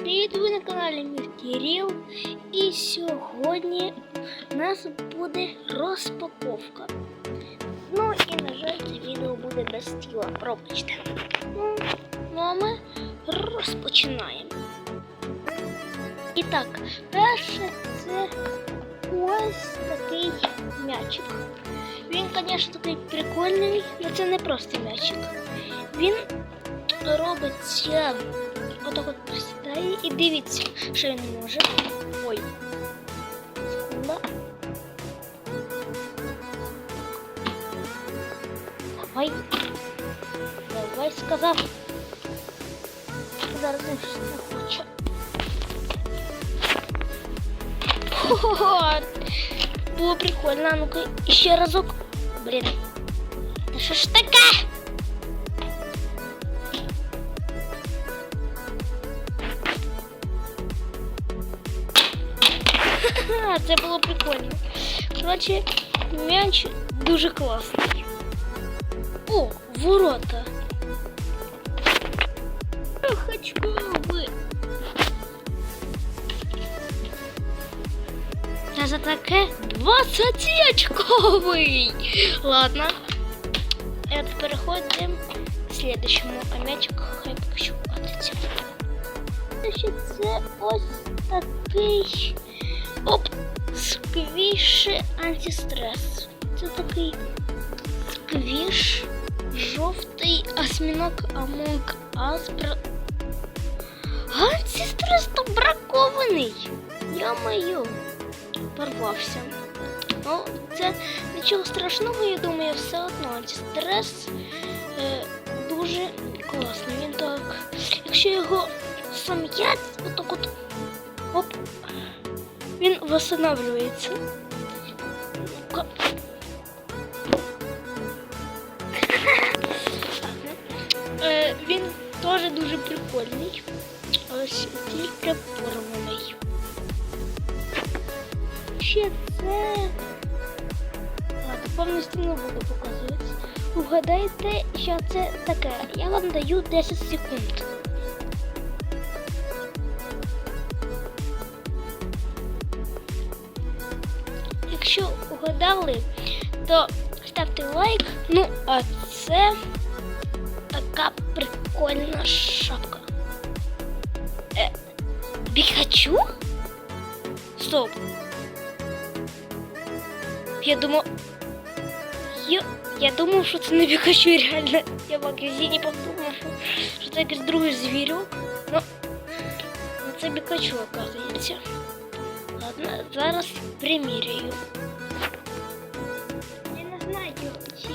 Привіт, ви на каналі Мір Кирил. І сьогодні у нас буде розпаковка. Ну і на жаль, це відео буде без тіла. Пробачте. Ну, ну а ми розпочинаємо. І так, перше це ось такий м'ячик. Він, звісно, такий прикольний, але це не просто м'ячик. Він робиться отак от присідає і дивіться, що він може. Ой. Секунда. Давай. Давай сказав. Зараз він щось не хоче. Хо-хо-хо. Було прикольно. А ну-ка, ще разок. Блін. Та що ж таке? Ха, це було прикольно. Коротше, м'яч дуже класний. О, ворота. Очковий. Це за таке 20 очковий. Ладно. Это переходимо к следующему, а м'ячик хай поки що катиться. Значить, це ось такий Оп! Сквіш антистрес. Це такий сквіш, жовтий осьміног Among Us. Бра... Антистрес то бракований. Я маю. Порвався. Ну, це нічого страшного, я думаю, все одно антистрес е, дуже класний. Він так. Якщо його сам'ять, отак от. Оп він восстанавливается. Ну-ка. Е, Він теж дуже прикольний. Ось тільки порваний. Ще це. Повністю не буду показувати. Угадайте, що це таке. Я вам даю 10 секунд. Якщо угадали, то ставте лайк. Ну, а це така прикольна шапка. Е, Пікачу? Стоп. Я думав. Я, думав, що це не Пікачу реально. Я в магазині подумав, що, це якийсь другий звірок. Ну, ну це Пікачу, оказується. Зараз приміряю. Я не знаю, чи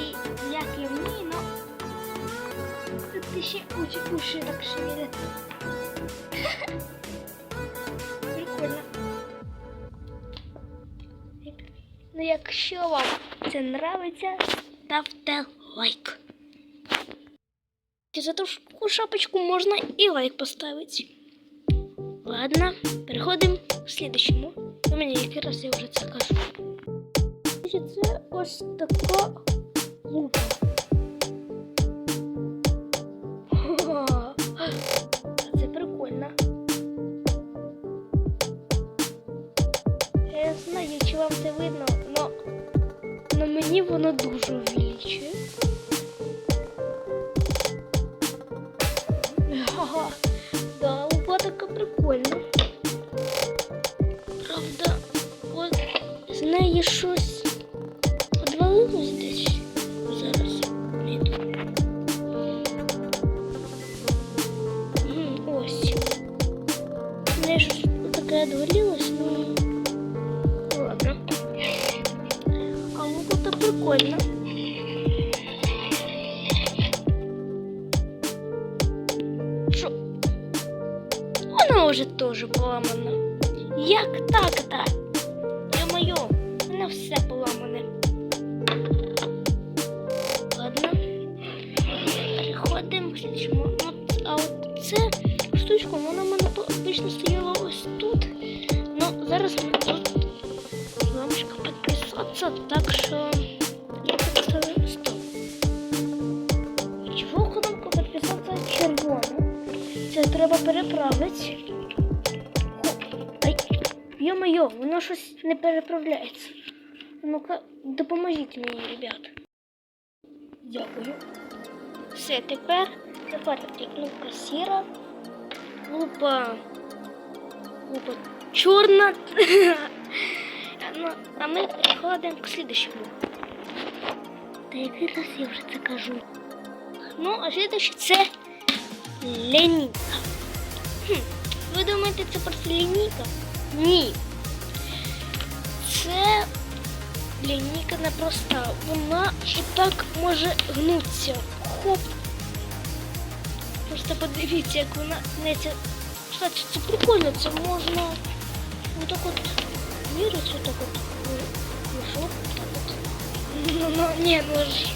як і вмію, но тут ще уші, уші так шевелять. Прикольно. Ну, якщо вам це нравиться, ставте лайк. За таку шапочку можна і лайк поставити. Ладно, переходимо к следующему. У мене який раз я вже це кажу. Це ось така лупа. Це прикольно. Я не знаю, чи вам це видно, но, но мені воно дуже увеличує. Неї щось одвалилось десь зараз. М, Ось. Неї щось таке одвалилось, ну ладно. А лука то прикольно. Що? Вона вже теж поламана. Як так-то? Мене все поламане. Ладно. Переходимо к. От, а от ця штучка, вона в мене обично стояла ось тут. Ну, зараз тут лампочка підписатися, так що я поставлю стоп. Чого кнопка підписатися червона? Це треба переправити. Йо-моє, воно щось не переправляється. Ну-ка, допоможіть мені, ребят. Дякую. Все, тепер заходить кнопка сіра, лупа, лупа чорна. ну, а ми переходимо к слідущому. Та який раз я вже це кажу. Ну, а слідуще це лінійка. Хм, ви думаєте, це просто лінійка? Ні. Це лінійка не проста. Вона і так може гнутися. Хоп. Просто подивіться, як вона гнеться. Кстати, це прикольно, це можна отак от міряти, отак от. Ну що? Так от. Ну, ну, ні, ну що.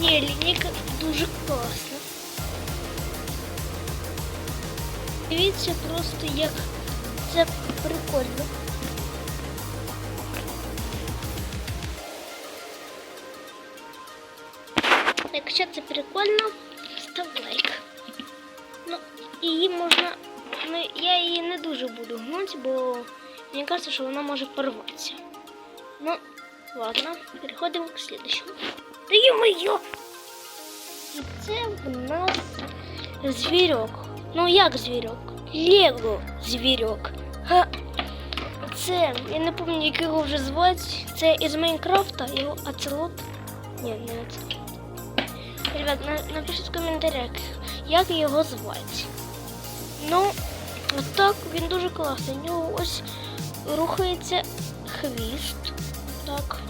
Ні, лінійка дуже класна. Дивіться просто, як це прикольно. Якщо це прикольно, став лайк. Ну, її можна. Ну, я її не дуже буду гнути, бо мені кажется, що вона може порватися. Ну, ладно, переходимо к следующему. Да ё-моё! І це в нас звірок. Ну як звірок? Лего звірок. Ха. Це, я не пам'ятаю, як його вже звати. Це із Майнкрафта, його Ацелот. Ні, не Ацелот. Ребят, напишіть в коментарях, як його звати. Ну, отак він дуже класний. У нього ось рухається хвіст. Так.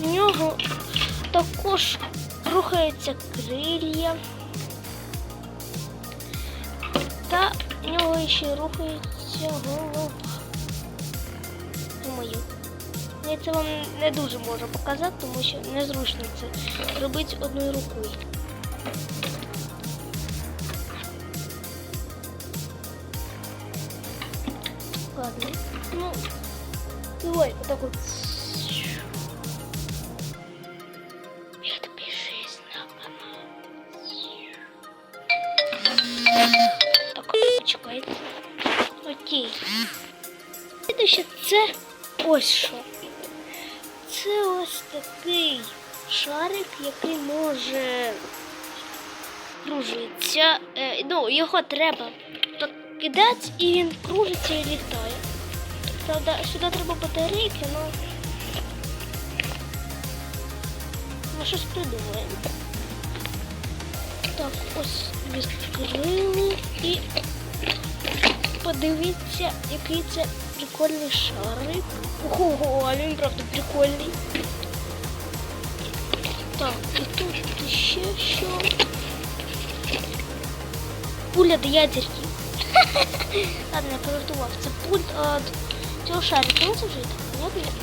У нього також рухаються крилья. Та в нього ще рухається голова. Мою. Я це вам не дуже можу показати, тому що незручно це робити одною рукою. Ладно. Ну, давай, вот так вот. Так, почекайте. Окей. Слідуще це ось що. Це ось такий шарик, який може кружитися. Е, ну, його треба кидати і він кружиться і літає. Правда, сюди треба батарейки, але ми щось придумаємо. Так, ось відкрили і подивіться, який це прикольний шарик. Ого, він правда прикольний. Так, і тут ще що. Пуля до ядерки. Ладно, я пожартував. Це пульт від цього шарика. Ну, це вже так понятно.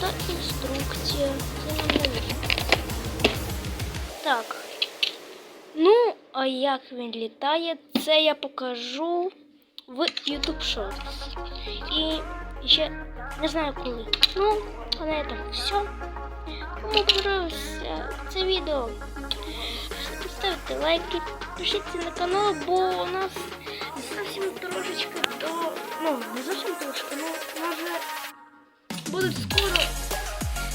Та інструкція. Це не нужно. Так. Ну, а як він літає, це я покажу в YouTube Shorts. І ще не знаю коли. Ну, а на этом все. Кому понравилось це відео, ставте лайки, підпишіться на канал, бо у нас зовсім трошечки до... Ну, не зовсім трошки, ну, може будуть скоро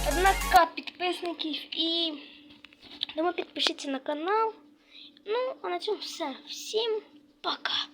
однака підписників і тому підпишіться на канал. Ну, а на цьому все. Всім пока!